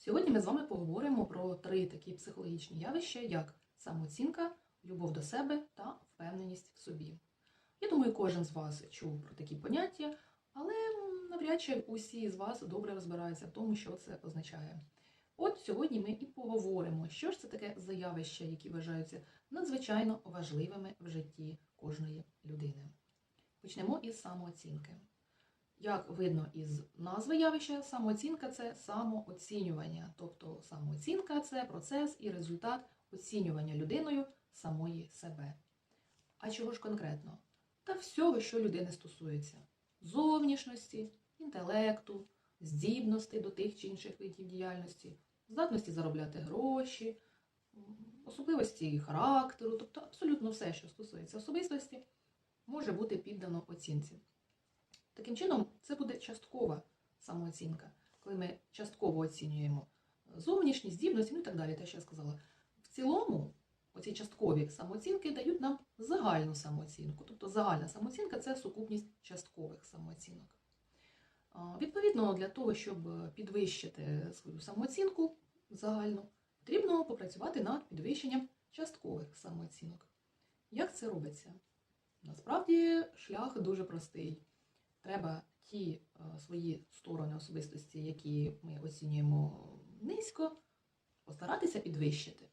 Сьогодні ми з вами поговоримо про три такі психологічні явища, як самооцінка, любов до себе та впевненість в собі. Я думаю, кожен з вас чув про такі поняття, але навряд чи усі з вас добре розбираються в тому, що це означає. От сьогодні ми і поговоримо, що ж це таке за явища, які вважаються надзвичайно важливими в житті кожної людини. Почнемо із самооцінки. Як видно із назви явища, самооцінка це самооцінювання. Тобто самооцінка це процес і результат оцінювання людиною самої себе. А чого ж конкретно? Та всього, що людини стосується: зовнішності, інтелекту, здібностей до тих чи інших видів діяльності, здатності заробляти гроші, особливості характеру, тобто абсолютно все, що стосується особистості, може бути піддано оцінці. Таким чином, це буде часткова самооцінка, коли ми частково оцінюємо зовнішні здібності, ну і так далі, те, що я сказала. В цілому, оці часткові самооцінки дають нам загальну самооцінку. Тобто загальна самооцінка це сукупність часткових самооцінок. Відповідно, для того, щоб підвищити свою самооцінку загальну, потрібно попрацювати над підвищенням часткових самооцінок. Як це робиться? Насправді шлях дуже простий. Треба ті е, свої сторони особистості, які ми оцінюємо низько, постаратися підвищити.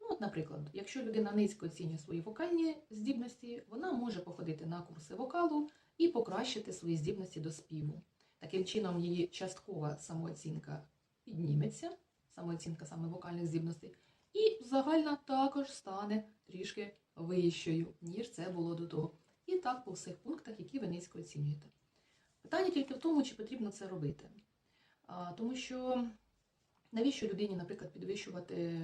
Ну, от, наприклад, якщо людина низько оцінює свої вокальні здібності, вона може походити на курси вокалу і покращити свої здібності до співу. Таким чином, її часткова самооцінка підніметься, самооцінка саме вокальних здібностей, і загальна також стане трішки вищою, ніж це було до того. І так по всіх пунктах, які ви низько оцінюєте. Питання тільки в тому, чи потрібно це робити. Тому що навіщо людині, наприклад, підвищувати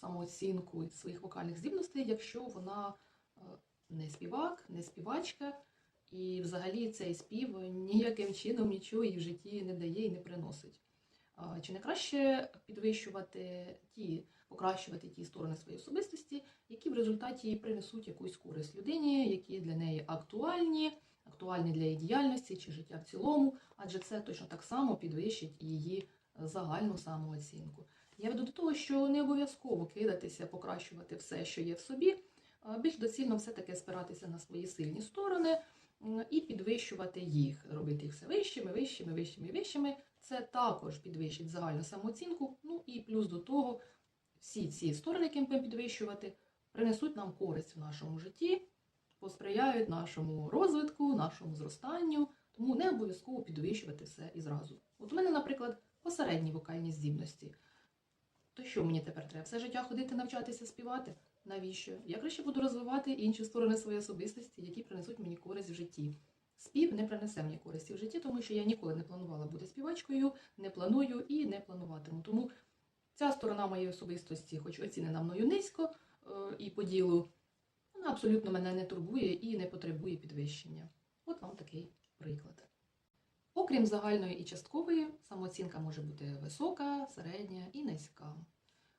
самооцінку своїх вокальних здібностей, якщо вона не співак, не співачка, і взагалі цей спів ніяким чином нічого їй в житті не дає і не приносить. Чи не краще підвищувати ті, покращувати ті сторони своєї особистості, які в результаті принесуть якусь користь людині, які для неї актуальні, актуальні для її діяльності чи життя в цілому, адже це точно так само підвищить її загальну самооцінку. Я веду до того, що не обов'язково кидатися, покращувати все, що є в собі. Більш доцільно все-таки спиратися на свої сильні сторони і підвищувати їх, робити їх все вищими, вищими, вищими, вищими. Це також підвищить загальну самооцінку. Ну і плюс до того, всі ці сторони, які ми будемо підвищувати, принесуть нам користь в нашому житті, посприяють нашому розвитку, нашому зростанню, тому не обов'язково підвищувати все і зразу. От у мене, наприклад, посередні вокальні здібності. То що мені тепер треба? Все життя ходити навчатися співати? Навіщо? Я краще буду розвивати інші сторони своєї особистості, які принесуть мені користь в житті. Спів не принесе мені користі в житті, тому що я ніколи не планувала бути співачкою, не планую і не плануватиму. Тому ця сторона моєї особистості, хоч оцінена мною низько е, і по ділу, вона абсолютно мене не турбує і не потребує підвищення. От вам такий приклад. Окрім загальної і часткової, самооцінка може бути висока, середня і низька.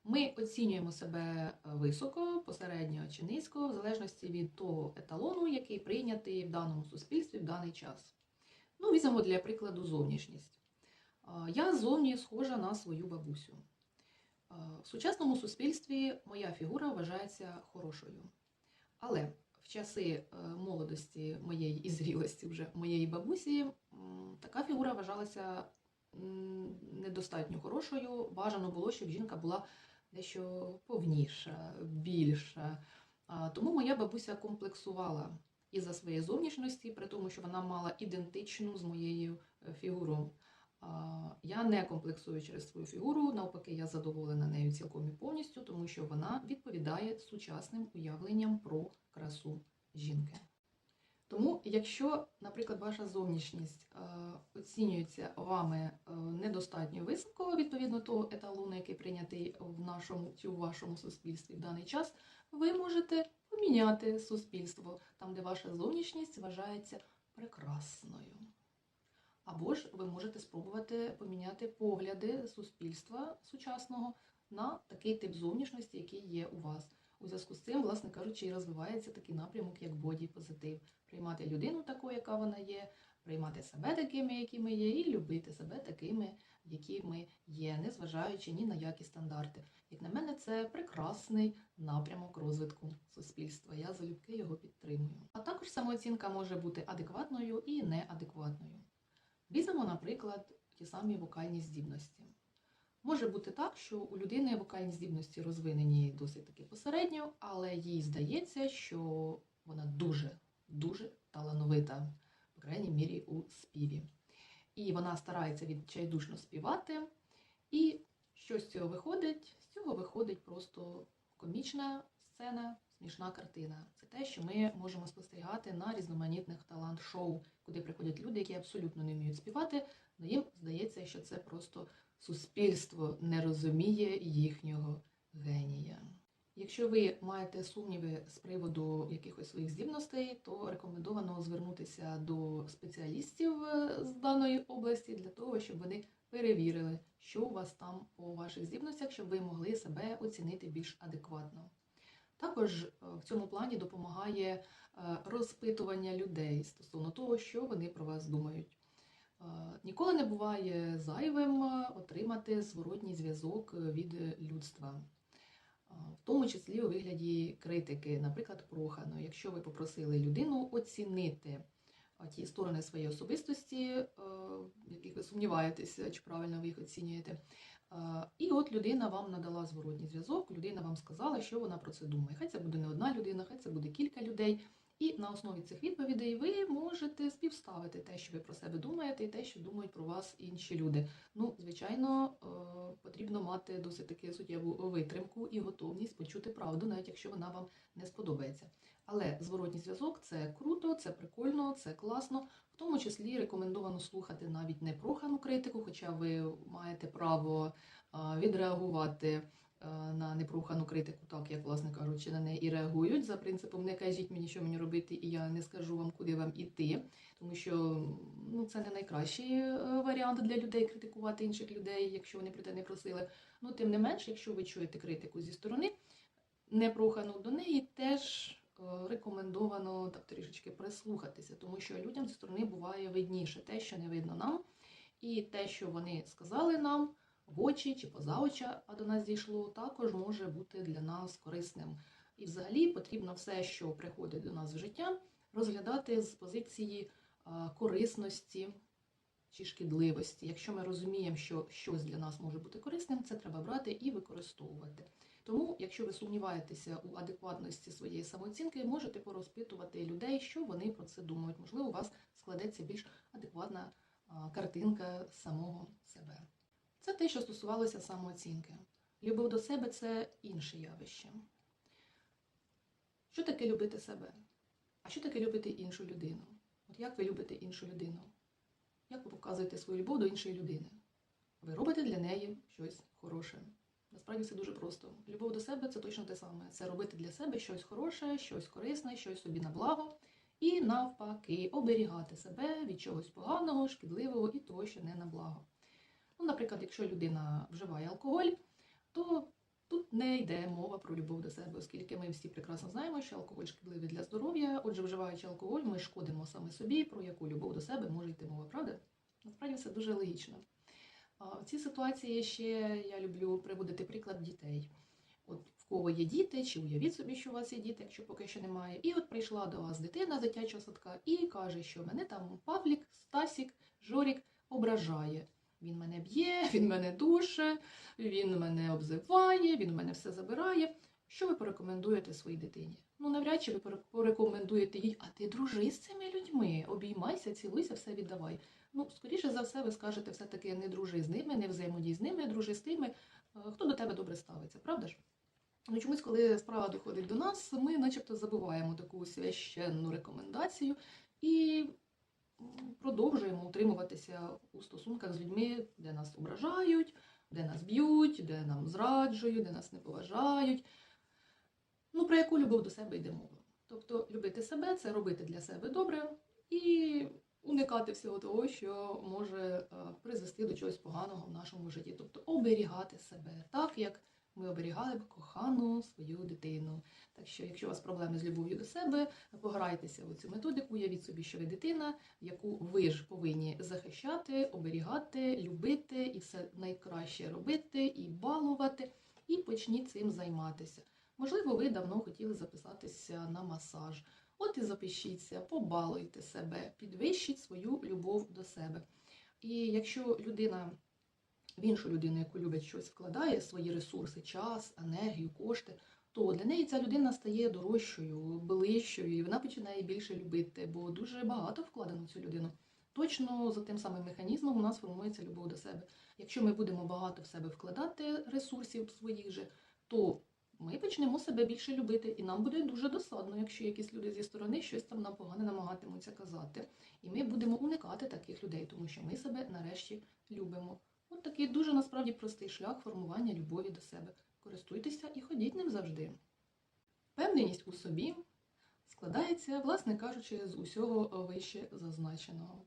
Ми оцінюємо себе високо, посередньо чи низько, в залежності від того еталону, який прийнятий в даному суспільстві в даний час. Ну, візьмемо для прикладу зовнішність. Я зовні схожа на свою бабусю. В сучасному суспільстві моя фігура вважається хорошою. Але в часи е, молодості моєї і зрілості вже моєї бабусі така фігура вважалася недостатньо хорошою. Бажано було, щоб жінка була дещо повніша, більша. Тому моя бабуся комплексувала із-за своєї зовнішності, при тому, що вона мала ідентичну з моєю е, фігурою. А, Я не комплексую через свою фігуру, навпаки, я задоволена нею цілком і повністю, тому що вона відповідає сучасним уявленням про красу жінки. Тому, якщо, наприклад, ваша зовнішність е, оцінюється вами е, недостатньо високо, відповідно того еталону, який прийнятий в нашому чи у вашому суспільстві в даний час, ви можете поміняти суспільство там, де ваша зовнішність вважається прекрасною. Або ж ви можете спробувати поміняти погляди суспільства сучасного на такий тип зовнішності, який є у вас. У зв'язку з цим, власне кажучи, і розвивається такий напрямок, як боді позитив. Приймати людину такою, яка вона є, приймати себе такими, якими є, і любити себе такими, які ми є, незважаючи ні на які стандарти. Як на мене, це прекрасний напрямок розвитку суспільства. Я залюбки його підтримую. А також самооцінка може бути адекватною і неадекватною. Візьмемо, наприклад, ті самі вокальні здібності. Може бути так, що у людини вокальні здібності розвинені досить таки посередньо, але їй здається, що вона дуже, дуже талановита, по крайній мірі у співі. І вона старається відчайдушно співати. І що з цього виходить? З цього виходить просто комічна сцена, смішна картина. Це те, що ми можемо спостерігати на різноманітних талант-шоу, куди приходять люди, які абсолютно не вміють співати, але їм здається, що це просто суспільство не розуміє їхнього генія. Якщо ви маєте сумніви з приводу якихось своїх здібностей, то рекомендовано звернутися до спеціалістів е, з даної області для того, щоб вони перевірили, що у вас там по ваших здібностях, щоб ви могли себе оцінити більш адекватно. Також е, в цьому плані допомагає е, розпитування людей стосовно того, що вони про вас думають. Е, Ніколи не буває зайвим отримати зворотній зв'язок від людства, в тому числі у вигляді критики, наприклад, проханої. Якщо ви попросили людину оцінити ті сторони своєї особистості, в яких ви сумніваєтеся, чи правильно ви їх оцінюєте. І от людина вам надала зворотній зв'язок, людина вам сказала, що вона про це думає. Хай це буде не одна людина, хай це буде кілька людей. І на основі цих відповідей ви можете співставити те, що ви про себе думаєте, і те, що думають про вас інші люди. Ну, звичайно, е, потрібно мати досить таки суттєву витримку і готовність почути правду, навіть якщо вона вам не сподобається. Але зворотній зв'язок це круто, це прикольно, це класно. В тому числі рекомендовано слухати навіть не прохану критику, хоча ви маєте право відреагувати е, на непрохану критику, так як, власне кажучи, на неї і реагують за принципом не кажіть мені, що мені робити, і я не скажу вам, куди вам іти. Тому що ну, це не найкращий е, варіант для людей критикувати інших людей, якщо вони про те не просили. Ну, тим не менш, якщо ви чуєте критику зі сторони, непрохану до неї теж е, рекомендовано так трішечки прислухатися, тому що людям зі сторони буває видніше те, що не видно нам, і те, що вони сказали нам в очі чи поза очі, а до нас дійшло, також може бути для нас корисним. І взагалі потрібно все, що приходить до нас в життя, розглядати з позиції корисності чи шкідливості. Якщо ми розуміємо, що щось для нас може бути корисним, це треба брати і використовувати. Тому, якщо ви сумніваєтеся у адекватності своєї самооцінки, можете порозпитувати людей, що вони про це думають. Можливо, у вас складеться більш адекватна картинка самого себе. Це те, що стосувалося самооцінки. Любов до себе це інше явище. Що таке любити себе? А що таке любити іншу людину? От як ви любите іншу людину? Як ви показуєте свою любов до іншої людини? Ви робите для неї щось хороше. Насправді це дуже просто. Любов до себе це точно те саме. Це робити для себе щось хороше, щось корисне, щось собі на благо. І навпаки, оберігати себе від чогось поганого, шкідливого і того, що не на благо. Ну, наприклад, якщо людина вживає алкоголь, то тут не йде мова про любов до себе, оскільки ми всі прекрасно знаємо, що алкоголь шкідливий для здоров'я. Отже, вживаючи алкоголь, ми шкодимо саме собі, про яку любов до себе може йти мова, правда? Насправді все дуже логічно. В цій ситуації ще я люблю приводити приклад дітей. От в кого є діти, чи уявіть собі, що у вас є діти, якщо поки що немає. І от прийшла до вас дитина з дитячого садка і каже, що мене там Павлік, Стасік, Жорік ображає. Він мене б'є, він мене душе, він мене обзиває, він мене все забирає. Що ви порекомендуєте своїй дитині? Ну, навряд чи ви поре- порекомендуєте їй, а ти дружи з цими людьми, обіймайся, цілуйся, все віддавай. Ну, скоріше за все, ви скажете все-таки не дружи з ними, не взаємодій з ними, дружи з тими, е, хто до тебе добре ставиться, правда ж? Ну, чомусь, коли справа доходить до нас, ми начебто забуваємо таку священну рекомендацію і продовжуємо утримуватися у стосунках з людьми, де нас ображають, де нас б'ють, де нам зраджують, де нас не поважають. Ну, про яку любов до себе йде мова? Тобто любити себе це робити для себе добре і уникати всього того, що може е, призвести до чогось поганого в нашому житті. Тобто оберігати себе так, як ми оберігали б кохану свою дитину. Так що, якщо у вас проблеми з любов'ю до себе, пограйтеся в цю методику, уявіть собі, що ви дитина, яку ви ж повинні захищати, оберігати, любити і все найкраще робити, і балувати, і почніть цим займатися. Можливо, ви давно хотіли записатися на масаж. От і запишіться, побалуйте себе, підвищіть свою любов до себе. І якщо людина в іншу людину, яку любить щось, вкладає свої ресурси, час, енергію, кошти, то для неї ця людина стає дорожчою, ближчою, і вона починає більше любити, бо дуже багато вкладено в цю людину. Точно за тим самим механізмом у нас формується любов до себе. Якщо ми будемо багато в себе вкладати ресурсів своїх же, то ми почнемо себе більше любити, і нам буде дуже досадно, якщо якісь люди зі сторони щось там нам погане намагатимуться казати. І ми будемо уникати таких людей, тому що ми себе нарешті любимо. От такий дуже насправді простий шлях формування любові до себе. Користуйтеся і ходіть ним завжди. Впевненість у собі складається, власне кажучи, з усього вище зазначеного.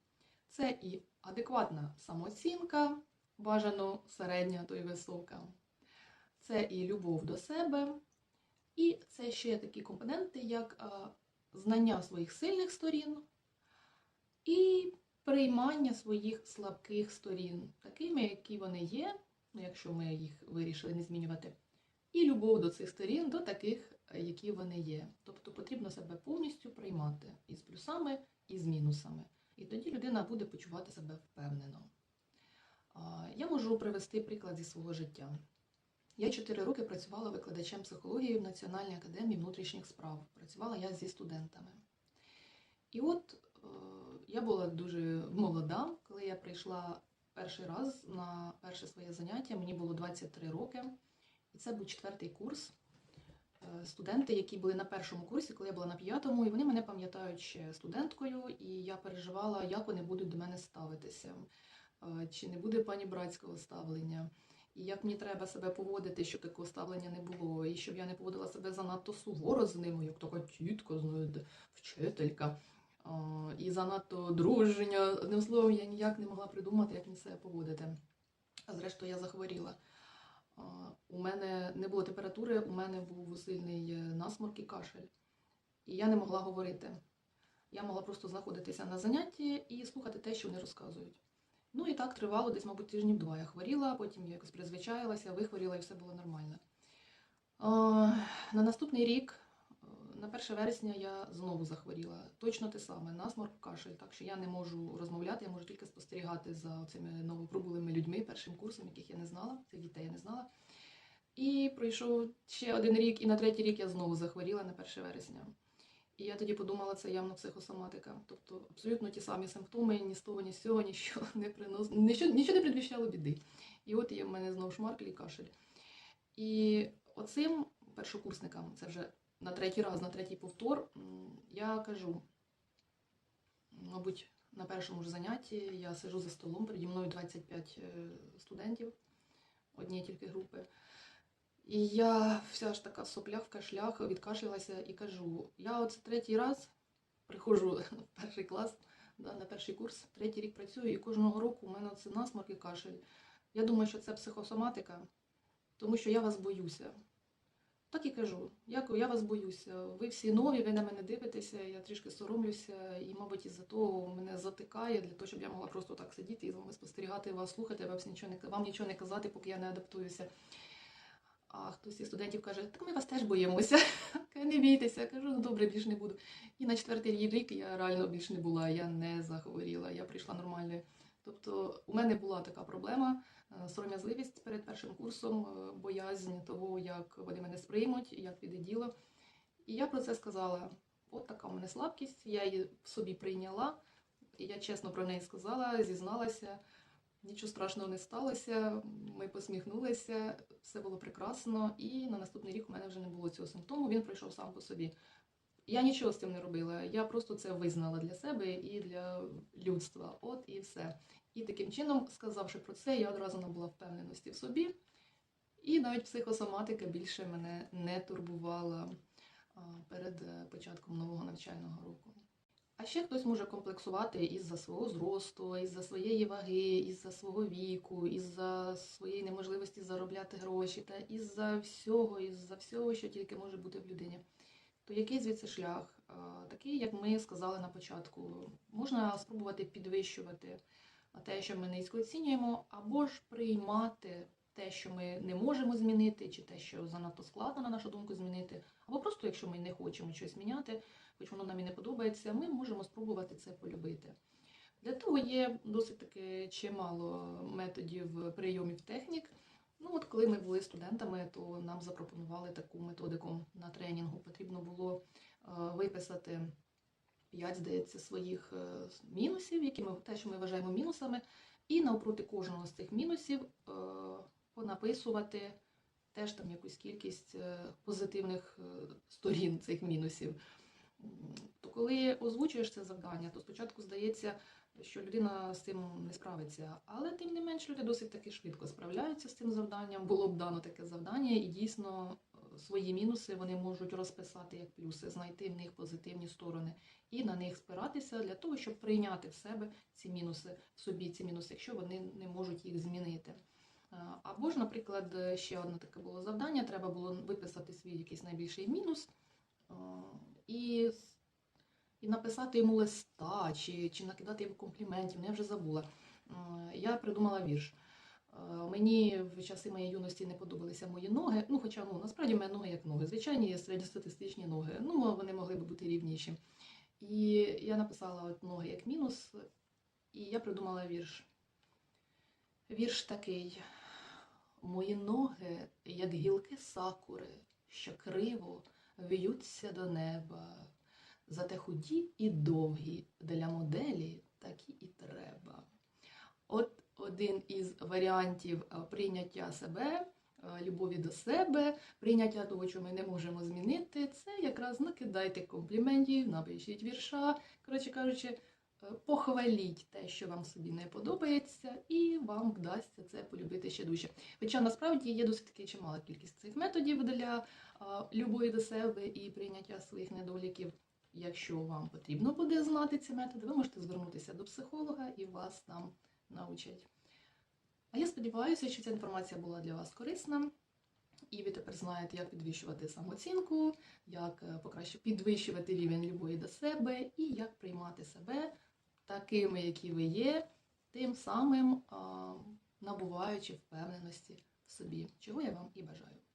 Це і адекватна самооцінка, бажано середня, то й висока. Це і любов до себе, і це ще такі компоненти, як знання своїх сильних сторін і приймання своїх слабких сторін, такими, які вони є, ну, якщо ми їх вирішили не змінювати, і любов до цих сторін, до таких, е, які вони є. Тобто потрібно себе повністю приймати і з плюсами, і з мінусами. І тоді людина буде почувати себе впевнено. Я можу привести приклад зі свого життя. Я 4 роки працювала викладачем психології в Національній академії внутрішніх справ. Працювала я зі студентами. І от е, я була дуже молода, коли я прийшла перший раз на перше своє заняття. Мені було 23 роки, і це був четвертий курс. Е, Студенти, які були на першому курсі, коли я була на п'ятому, і вони мене пам'ятають ще студенткою, і я переживала, як вони будуть до мене ставитися, Е, чи не буде пані братського ставлення, і як мені треба себе поводити, щоб такого ставлення не було, і щоб я не поводила себе занадто суворо з ними, як така тітка, знаєте, вчителька. І занадто друження. Одним словом, я ніяк не могла придумати, як мені себе поводити. А зрештою, я захворіла. У мене не було температури, у мене був сильний е, насморк і кашель. І я не могла говорити. Я могла просто знаходитися на занятті і слухати те, що вони розказують. Ну і так тривало десь, мабуть, тижнів два. Я хворіла, потім я якось призвичаїлася, вихворіла і все було нормально. На наступний рік, е, на 1 вересня, я знову захворіла. Точно те саме, насморк, кашель. Так що я не можу розмовляти, я можу тільки спостерігати за цими новоприбулими людьми, першим курсом, яких я не знала, цих дітей я не знала. І пройшов ще один рік, і на третій рік я знову захворіла на 1 вересня. І я тоді подумала, це явно психосоматика. Тобто абсолютно ті самі симптоми, ні з того, ні з цього, нічого не принос... нічого, нічого не предвіщало біди. І от є в мене знову шмаркль і кашель. І оцим першокурсникам, це вже на третій раз, на третій повтор, я кажу, мабуть, на першому ж занятті я сижу за столом, переді мною 25 е, студентів, однієї тільки групи. І я вся ж така в кашлях, відкашлялася і кажу: я оце третій раз приходжу в перший клас, да, на перший курс, третій рік працюю, і кожного року у мене це насморк і кашель. Я думаю, що це психосоматика, тому що я вас боюся. Так і кажу, дякую, я вас боюся. Ви всі нові, ви на мене дивитеся, я трішки соромлюся, і, мабуть, із-за того мене затикає для того, щоб я могла просто так сидіти і з вами спостерігати, вас слухати, вам нічого не, вам нічого не казати, поки я не адаптуюся. А хтось із студентів каже, так ми вас теж боїмося. Не бійтеся. Я кажу, ну добре, більше не буду. І на четвертий рік я реально більше не була, я не захворіла, я прийшла нормально. Тобто у мене була така проблема, е, сором'язливість перед першим курсом, е, боязнь того, як вони мене сприймуть, як піде діло. І я про це сказала: от така у мене слабкість, я її в собі прийняла, і я чесно про неї сказала, зізналася. Нічого страшного не сталося. Ми посміхнулися, все було прекрасно. І на наступний рік у мене вже не було цього симптому. Він пройшов сам по собі. Я нічого з цим не робила. Я просто це визнала для себе і для людства. От і все. І таким чином, сказавши про це, я одразу набула впевненості в собі. І навіть психосоматика більше мене не турбувала перед е, початком нового навчального року. А ще хтось може комплексувати із-за свого зросту, із-за своєї ваги, із-за свого віку, із-за своєї неможливості заробляти гроші та із-за всього, із-за всього, що тільки може бути в людині. То який звідси шлях? Такий, як ми сказали на початку, можна спробувати підвищувати те, що ми низько оцінюємо, або ж приймати те, що ми не можемо змінити, чи те, що занадто складно, на нашу думку, змінити, або просто, якщо ми не хочемо щось міняти, хоч воно нам і не подобається, ми можемо спробувати це полюбити. Для того є досить таки чимало методів прийомів технік. Ну, от коли ми були студентами, то нам запропонували таку методику на тренінгу. Потрібно було е, виписати 5, здається, своїх е, мінусів, які ми те, що ми вважаємо мінусами, і навпроти кожного з цих мінусів е, понаписувати теж там якусь кількість позитивних сторін цих мінусів. То коли озвучуєш це завдання, то спочатку здається, що людина з цим не справиться, але тим не менш люди досить таки швидко справляються з цим завданням. Було б дано таке завдання, і дійсно е, свої мінуси вони можуть розписати як плюси, знайти в них позитивні сторони і на них спиратися для того, щоб прийняти в себе ці мінуси, в собі ці мінуси, якщо вони не можуть їх змінити. Е, Або ж, наприклад, ще одне таке було завдання: треба було виписати свій якийсь найбільший мінус е, і, і написати йому листа, чи, чи накидати йому компліментів. Ну, я вже забула. Я придумала вірш. Е, Мені в часи моєї юності не подобалися мої ноги. Ну, хоча ну насправді в мене ноги як ноги. Звичайні середньостатистичні ноги. Ну, вони могли б бути рівніші. І я написала от ноги як мінус, і я придумала вірш. Вірш такий. Мої ноги, як гілки сакури, що криво в'ються до неба. Зате худі і довгі для моделі такі і треба. От один із варіантів е, прийняття себе, е, любові до себе, прийняття того, що ми не можемо змінити, це якраз накидайте компліментів, напишіть вірша. Коротше кажучи, похваліть те, що вам собі не подобається, і вам вдасться це полюбити ще дужче. Хоча насправді є досить таки чимала кількість цих методів для любові до себе і прийняття своїх недоліків. Якщо вам потрібно буде знати ці методи, ви можете звернутися до психолога і вас там научать. А я сподіваюся, що ця інформація була для вас корисна, і ви тепер знаєте, як підвищувати самооцінку, як е, покраще підвищувати рівень любові до себе і як приймати себе такими, які ви є, тим самим набуваючи впевненості в собі, чого я вам і бажаю.